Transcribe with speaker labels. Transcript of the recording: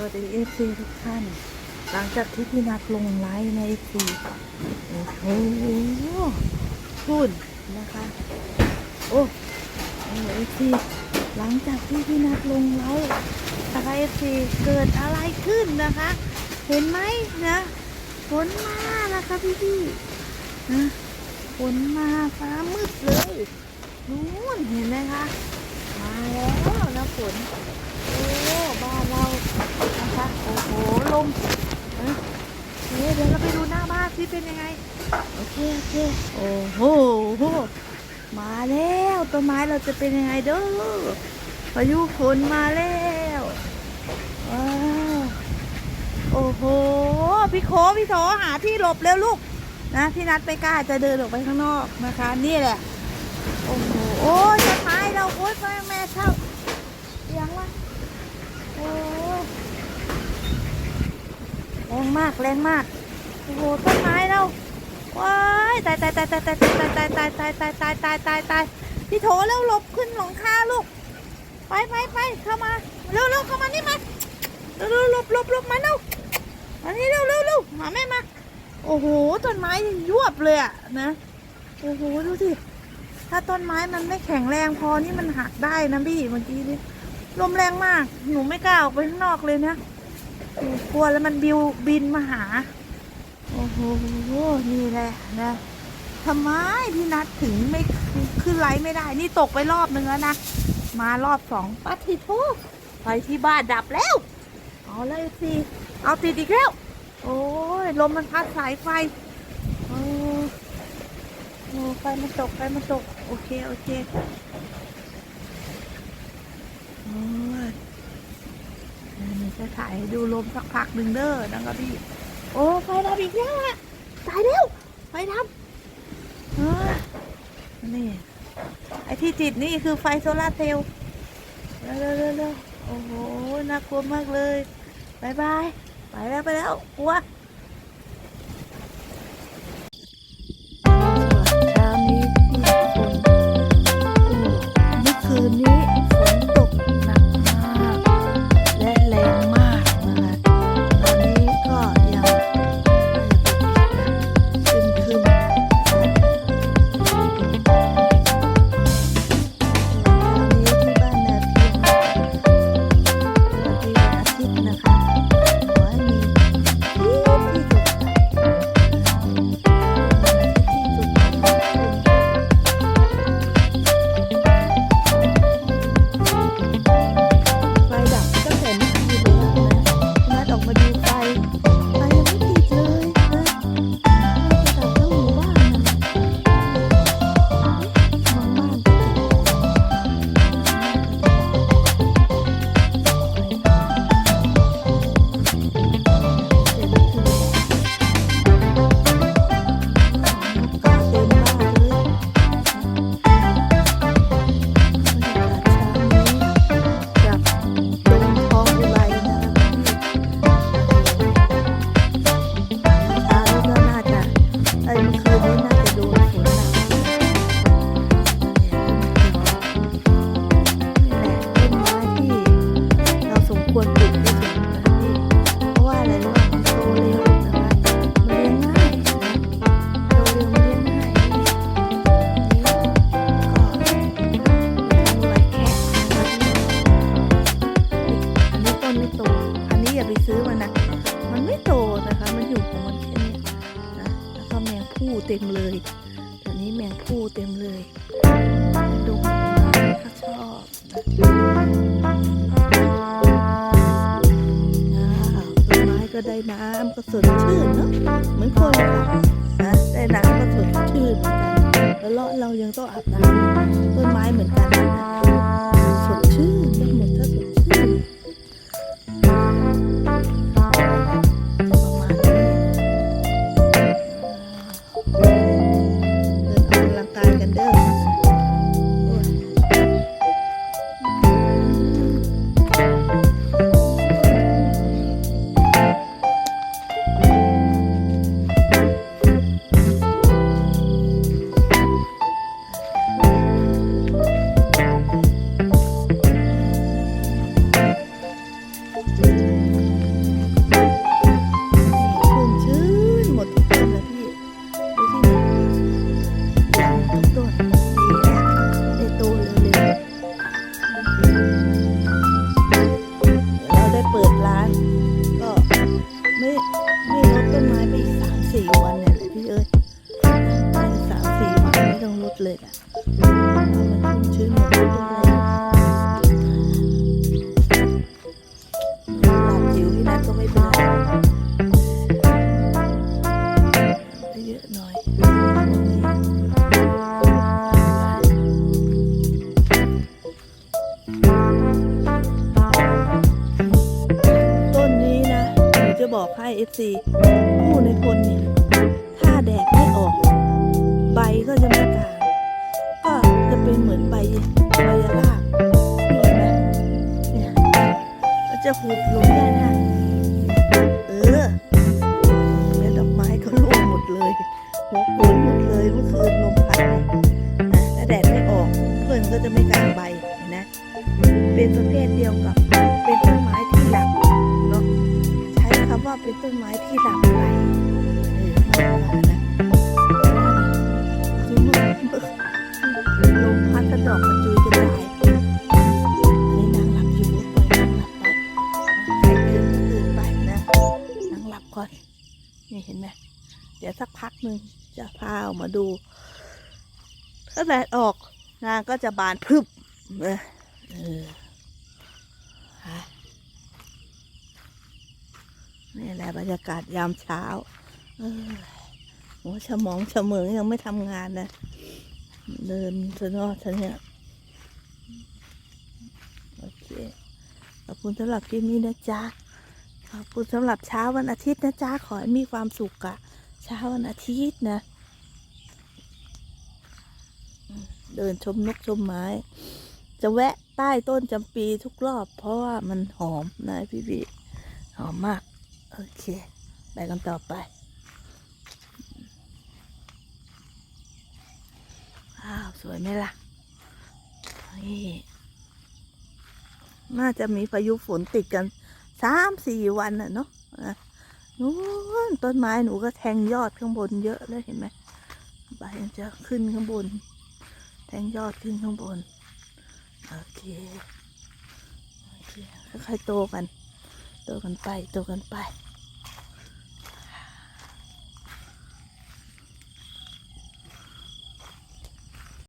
Speaker 1: วัสดีเอฟซีทุกท่าน หลังจากที่พี่นักลงไลฟ์ในเอฟซีโอ้โหพูดนะคะ โอ้เอฟซีหลังจากที่พี่นักลงไลฟ์นะคะเอฟซีเกิดอะไรขึ้นนะคะ เห็นไหมนะฝนมานะคะพี่พี่นะฝนมาฟ้ามืดเลยนู่นเห็นไหมคะ มาแล้วนะฝน โอ้บานเรานะคะ โอ้โห ล มเดี๋ยวเราไปดูหน้าบ้านที่เป็นยังไง โอเคโอเคโอ้โหมาแล้วต้นไม้เราจะเป็นยังไงเด้อพายุฝนมาแล้วว้าโอ้โห พี่โคพี่โถหาที่หลบเร็วลูกนะพี่นัดไม่กล้าจะเดินออกไปข้างนอกนะคะ นี่แหละ โอ้โหโอ้ยต้นไม้เราโอ้ยแม่แม่เช่าเสียงวะ โอ้แร งมากแรงมาก โอ้โหต้นไม้เราว้ายตายตายตายตายตายตายตายตายตายตายตายตายตายตายพี่โถเร็วหลบขึ้นหลังคาลูก ไปไปไปเข้ามาเร็วเร็วเข้ามานี่มาเร็วเร็วหลบหลบหลบมาเร็วมานี่เร็วเร็วเร็วมาแม่มาโอ้โหต้นไม้ยวบเลยอะนะโอ้โหดูสิถ้าต้นไม้มันไม่แข็งแรงพอนี่มันหักได้นะพี่เมื่อกี้นี่ลมแรงมาก หนูไม่กล้าออกไปข้างนอกเลยนะ กลัวแล้วมันบิวบินมาหา โอ้โห นี่แหละนะทำไมพี่นัดถึงไม่ขึ้นไลฟ์ไม่ได้ นี่ตกไปรอบนึงแล้วนะ มารอบสองปัดที่ทุกไปที่บ้านดับแล้ว เอาเลยสิเอาติดอีกแล้ว โอ้ยลมมันพัดสายไฟโอ้โอ้ไฟมันตกไฟมันตก โอเค โอเค โอ้ยเดี๋ยวหนูจะ ถ่ายให้ดูลมสักพักหนึ่งเด้อนะครับพี่ โอ้ไฟดับอีกแล้วอะตายแล้วไฟดับเออนี่ไอที่ติดนี่คือไฟโซลาเซลล์เร็วเร็วเร็วโอ้โหน่ากลัวมากเลยบายบายไปแล้วไปแล้วกลัว ต้นไม้ก็ได้น้ำก็สดชื่นเนาะเหมือนคนค่ะนะได้น้ำก็สดชื่นเหมือนกันแล้วเราเรายังต้องอาบน้ำต้นไม้เหมือนกันนะสดชื่น FC ผู้ในพลเนี่ย ถ้าแดดไม่ออก ใบก็จะไม่กลางก็จะเป็นเหมือนใบใบยาลากนี่เห็นไหมเนี่ยมันจะหุบลงได้นะเออแล้วดอกไม้ก็ร่วงหมดเลยหัวโกนหมดเลยเมื่อคืนลมพัดนะถ้าแดดไม่ออกเพื่อนก็จะไม่กลางใบนไหมเป็นประเภทเดียวกับเป็นต้นไม้ที่หลับเนา ว่าเป็นต้นไม้ที่หลับไหลเออมากกว่านะคือมื่อเมื่อลมพัดกระดอกกระจุยกระจายอันนี้นางหลับอยู่ปล่อยนางหลับไปใครตื่นก็ตื่นไปนะนางหลับก่อนนี่เห็นไหมเดี๋ยวสักพักหนึ่งจะพาออกมาดูถ้าแดดออกนางก็จะบานพรึบเออเออฮะ นี่แหละบรรยากาศยามเช้าเออหัวฉมองเฉมิงยังไม่ทำงานนะเดินซะเนอฉันเนี่ยโอเคขอบคุณสำหรับคลิปนี้นะจ๊ะขอบคุณสำหรับเช้าวันอาทิตย์นะจ๊ะขอให้มีความสุขอะเช้าวันอาทิตย์นะเดินชมนกชมไม้ จะแวะใต้ต้นจำปีทุกรอบ เพราะว่ามันหอมนะพี่บีหอมมาก โอเค ไปกันต่อไปอ้าว สวยไหมล่ะ นี่ น่าจะมีพายุฝนติดกันสามสี่วันน่ะเนาะอะนู้นต้นไม้หนูก็แทงยอดข้างบนเยอะเลยเห็นไหมใบมันจะขึ้นข้างบน แทงยอดขึ้นข้างบน โอเค โอเค ค่อยๆโตกัน ตัวกันไปตัวกันไป